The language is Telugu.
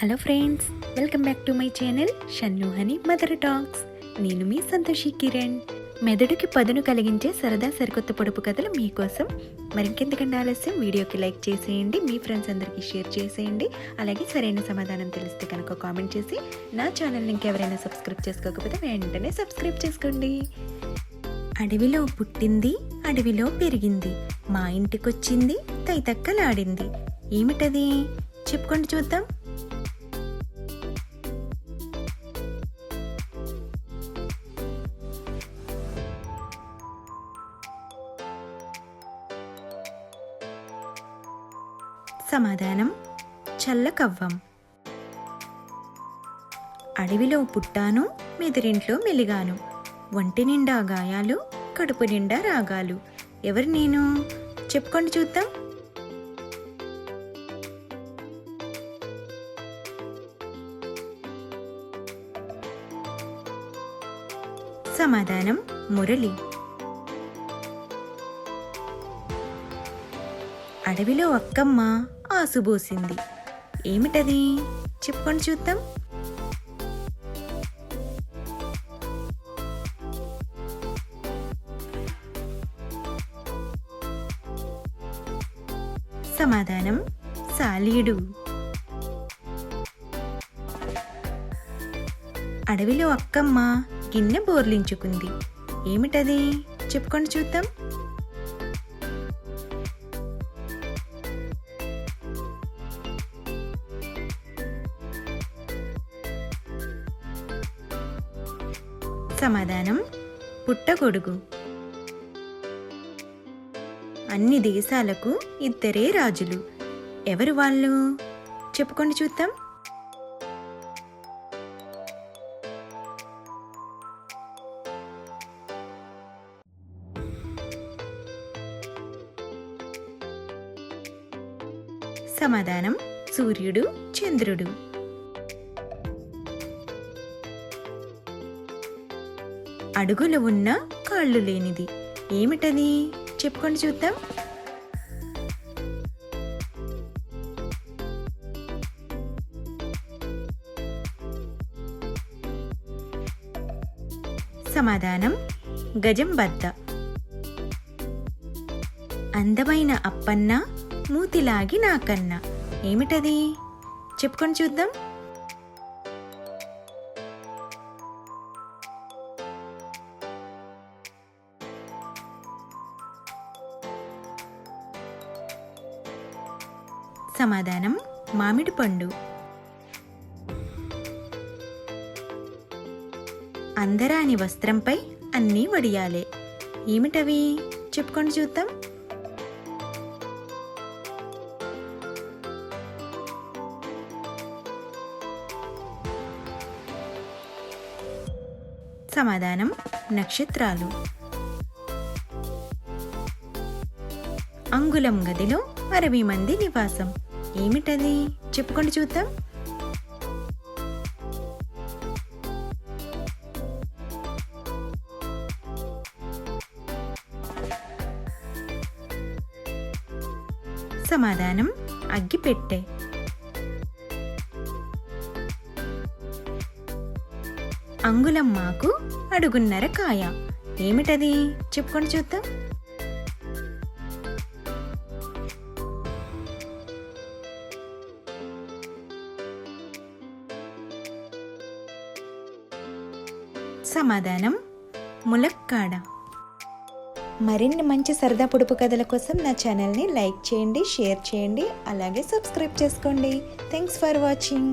Hello friends welcome back to my channel షన్నుహని mother talks. నేను మీ సంతోషి కిరణ్. మెదడుకి పదును కలిగించే సరదా సరికొత్త పొడుపు కథలు మీకోసం మరింకెందుకంటే ఆలస్యం వీడియోకి లైక్ చేసేయండి మీ ఫ్రెండ్స్ అందరికీ షేర్ చేసేయండి అలాగే సరైన సమాధానం తెలిస్తే కనుక కామెంట్ చేసి నా ఛానల్ని ఇంకెవరైనా సబ్స్క్రైబ్ చేసుకోకపోతే వెంటనే సబ్స్క్రైబ్ చేసుకోండి. అడవిలో పుట్టింది అడవిలో పెరిగింది. మా ఇంటికొచ్చింది తైతక్కలాడింది. ఏమిటది? చెప్పుకోండి చూద్దాం. సమాధానం. చల్లకవ్వం. అడవిలో పుట్టాను మెదిరింట్లో మెలిగాను. ఒంటి నిండా గాయాలు కడుపు నిండా రాగాలు. ఎవరు నేను? చెప్పుకోండి చూద్దాం. సమాధానం మురళి. అడవిలో అక్కమ్మ ఆసుబోసింది ఏమిటది? చెప్పుకొని చూద్దాం. సమాధానం సాలీడు. అడవిలో అక్కమ్మ గిన్నె బోర్లించుకుంది. ఏమిటది? చెప్పుకొని చూద్దాం. సమాధానం. పుట్టగొడుగు అన్ని దేశాలకు ఇద్దరే రాజులు. ఎవరు వాళ్ళు? చెప్పుకొని చూద్దాం. సమాధానం సూర్యుడు చంద్రుడు. అడుగులు ఉన్న కాళ్ళు లేనిది. ఏమిటది? చెప్పుకొని చూద్దాం. సమాధానం గజం బద్ద అందమైన అప్పన్న మూతిలాగి నాకన్న. ఏమిటది? చెప్పుకొని చూద్దాం. సమాధానం మామిడి పండు. అందరాని వస్త్రంపై అన్నీ వడియాలే. ఏమిటవి? చెప్పుకొని చూద్దాం. సమాధానం నక్షత్రాలు. అంగుళం గదిలో అరవై మంది నివాసం. ఏమిటది? చెప్పుకోండి చూద్దాం. సమాధానం అగ్గిపెట్టే. అంగుళం మాకు అడుగున్నర కాయ. ఏమిటది? చెప్పుకొని చూద్దాం. సమాధానం ములక్కాడ. మరిన్ని మంచి సరదా పొడుపు కథల కోసం నా ఛానల్ని లైక్ చేయండి షేర్ చేయండి అలాగే సబ్స్క్రైబ్ చేసుకోండి. Thanks for watching